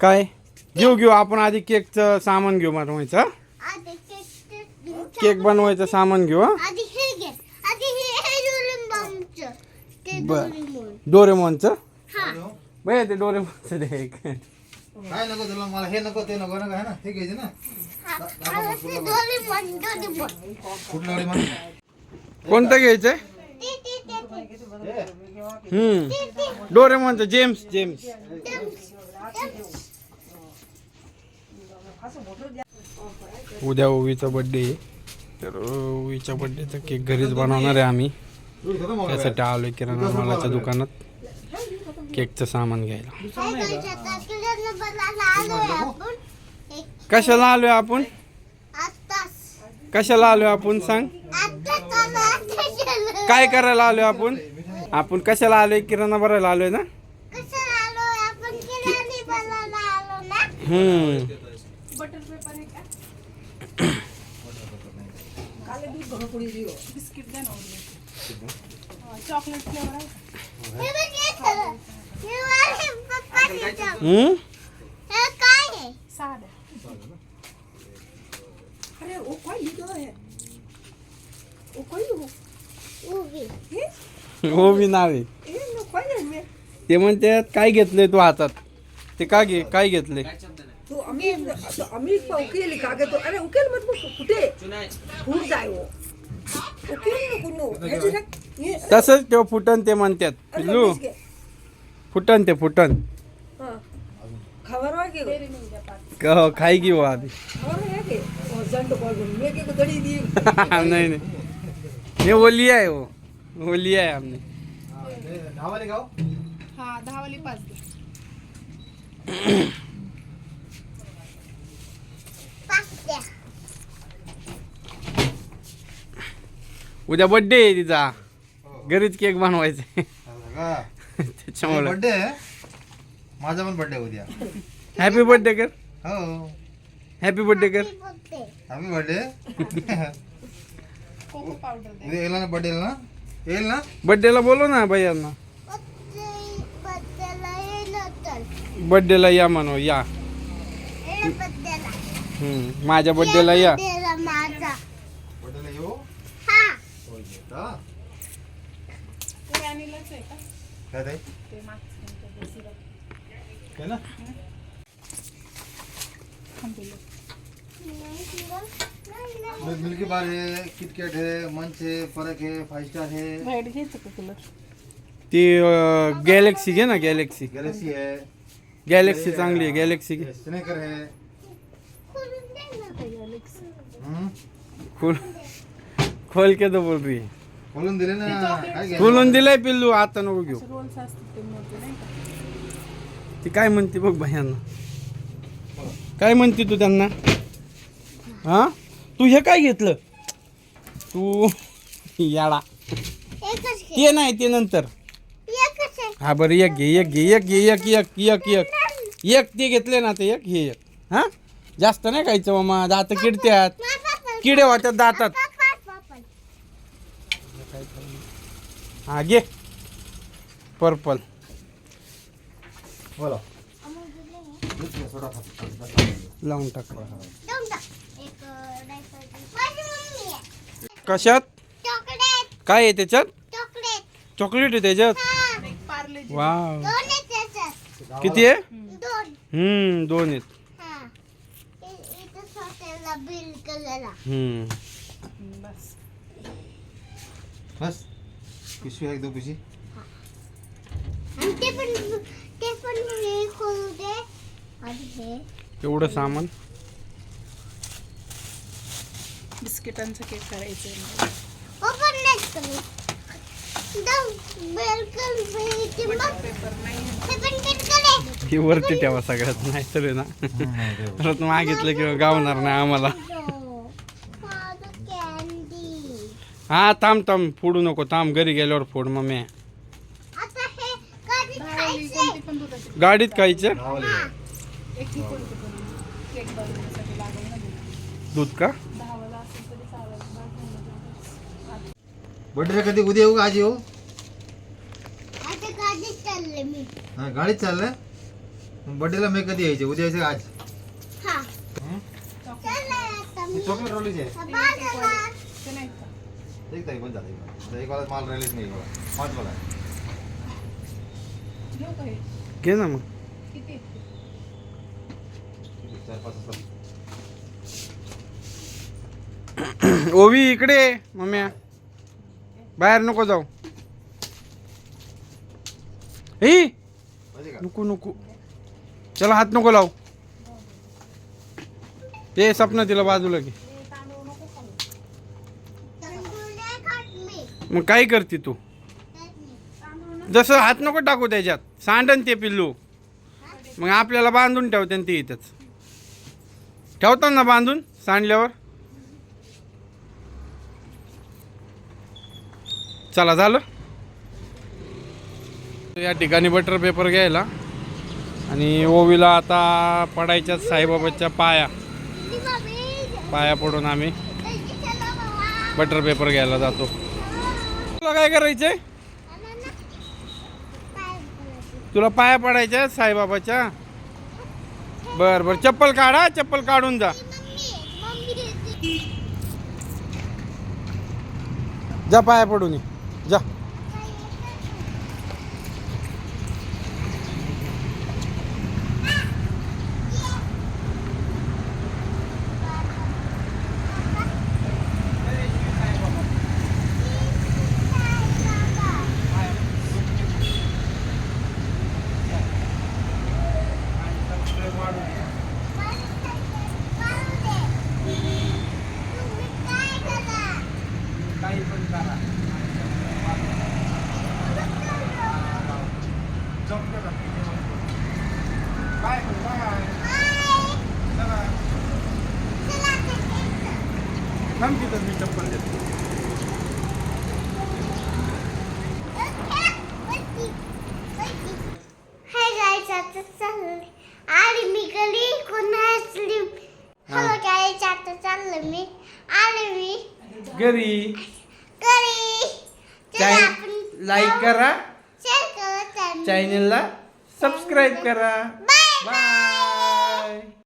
काय? घेऊ घेऊ. आपण आधी केकचं सामान घेऊ बनवायचं. हं? केक बनवायचं सामान घेऊ? आधी घे. आधी डोरेमॉनचं. ते बर. हा. बघ ते डोरेमॉनचं दे काय नको तुला? मला हे नको ते नको. ना ना? हे घ्यायचे ना? कुठलं कोणतं घ्यायचंय? ते ते ते ते. हम्म. डोरेमॉनचं जेम्स जेम्स. उद्या ओवीचा बड्डे आहे. तर ओवीच्या बड्डेचा केक घरीच बनवणार आहे आम्ही. त्यासाठी आलोय किराणा मालाच्या दुकानात. केकचं सामान घ्यायला. कशाला आलोय आपण? कशाला आलोय आपण सांग? आलो आलो. काय करायला आलोय आपण? आपण कशाला आलोय? किराणा भरायला आलोय ना? हम्म. चॉकलेट फ्लेवर आहे हे हे. हे हे आहे आहे ओवी नाव. आहे आहे मी ते म्हणतात काय घेतलंय तू हातात? ते का घे काय घेतलंय? तो आम्ही तो आम्ही उकेल का गे तो? अरे उकेल मत बघ कुठे? फूट जाय वो. उकेल नको नो ह्याची ना हे तसंच तेव्हा फुटन ते म्हणतात पिल्लू. फुटन ते फुटन. हां. के खाई घेऊ आधी. खबर वा के ओ जंड कॉल करून मी के गडी हे ओली आहे हो गाव? हा दहा वाली पाच दे द्या उद्या बर्थडे आहे तिचा. घरीच केक बनवायचा. का? त्याच्यामुळे. बर्थडे आहे? माझा पण बर्थडे उद्या. हॅपी बर्थडे कर. हो. हॅपी बर्थडे कर. हॅपी बर्थडे कोको पावडर दे. उद्या येईल ना बर्थडे ना? येईल ना? बर्थडेला बोलव ना भैयांना. बर्थडेला या म्हणू या. हम्म, माझ्या बर्थडेला या. माझा येऊ? हा. का? काय ताई? ना? मिल्की बार है किटकैट है मंच है फरक है फाइव स्टार है। व्हाईट घ्यायचं का कलर ती गॅलेक्सी घे ना गॅलेक्सी गैलेक्सी है। गॅलेक्सी चांगली आहे गॅलेक्सी घे. स्नेकर है। खोलून दे ना हम्म. खोल खोल के तो बोल रही है. खोलून दिले ना काय घ्यायचं? खोलून दिलंय पिल्लू आता नको घेऊ. रोल्स असतात ते मोठे नाही का? ती काय म्हणते बघ भैयांना काय म्हणते तू त्यांना? हा? तू हे काय घेतलं? तू याडा. ते नाही ते नंतर. हा बरं एक घे एक घे एक घे एक एक एक एक. एक ते घेतले ना ते एक हे एक. हा? जास्त नाही खायचं मामा दात किडत्यात. किडे होत्यात दातात. हा घे. पर्पल. बोला. लावून टाक. चॉकलेट. कशात काय आहे त्याच्यात? चॉकलेट. चॉकलेट आहे त्याच्यात? हा. पार्ले वाव. दोन आहेत त्याच्यात. किती आहे? दोन. हम्म दोन आहेत. हा. इ- इथं स्वतःला बिल केलेला हम्म. बस. बस. पिशवी आहे एक दो पिशवी आणि ते पण ते पण खोलू दे. आणि एवढं सामान? बिस्किटांचा केक करायचा मग हे वरती ठेवा सगळ्यात नाही तर ना. परत मागितलं किंवा गावणार नाही आम्हाला. हा थांब थांब फोडू नको थांब घरी गेल्यावर फोड हे पण दुधाची गाडीत खायचं? दहावाले हा एक ही कोणती पण केक बनवण्यासाठी लागेल ना दूध. दूध का दहा वाला असेल तरी चालेल बाकी नाही. बर्थडे कधी उद्या येऊ का? आज येऊ? आता कधी चल चालले मी. हा गाडीत चाललंय बर्थडेला मी कधी यायचे? उद्या यायचे आज? हा. हं? चला आता मी. चॉकलेट रोलीच आहे एक तारीख बंद झाली. आता एक वाजता माल राहिलेच नाही पाच वाला घे ना मग. चार पाच वाजता. ओवी इकडे मम्म्या बाहेर नको जाऊ. ए नको नको. चला हात नको लावू. ते सपना तिला बाजूला घे. मग काय करते तू? जसं हात नको टाकू त्याच्यात. सांडन ते पिल्लू. मग आपल्याला बांधून ठेवते ते इथंच. ठेवतात ना बांधून सांडल्यावर? चला झालं? या ठिकाणी बटर पेपर घ्यायला. आणि ओवीला आता पडायच्या साईबाबाच्या पाया. पाया पडून आम्ही बटर पेपर घ्यायला जातो. तुला काय करायचे तुला पाया पडायच्या साईबाबाच्या? बर बर चप्पल काढा चप्पल काढून जा. जा पाया पडून ये. जा तुम्ही मी चप्पल देतो. आणि मी हॅलो गाईज आता चाललं मी आले मी घरी घरी लाईक करा. शेअर करा चॅनल चॅनलला सबस्क्राईब करा. बाय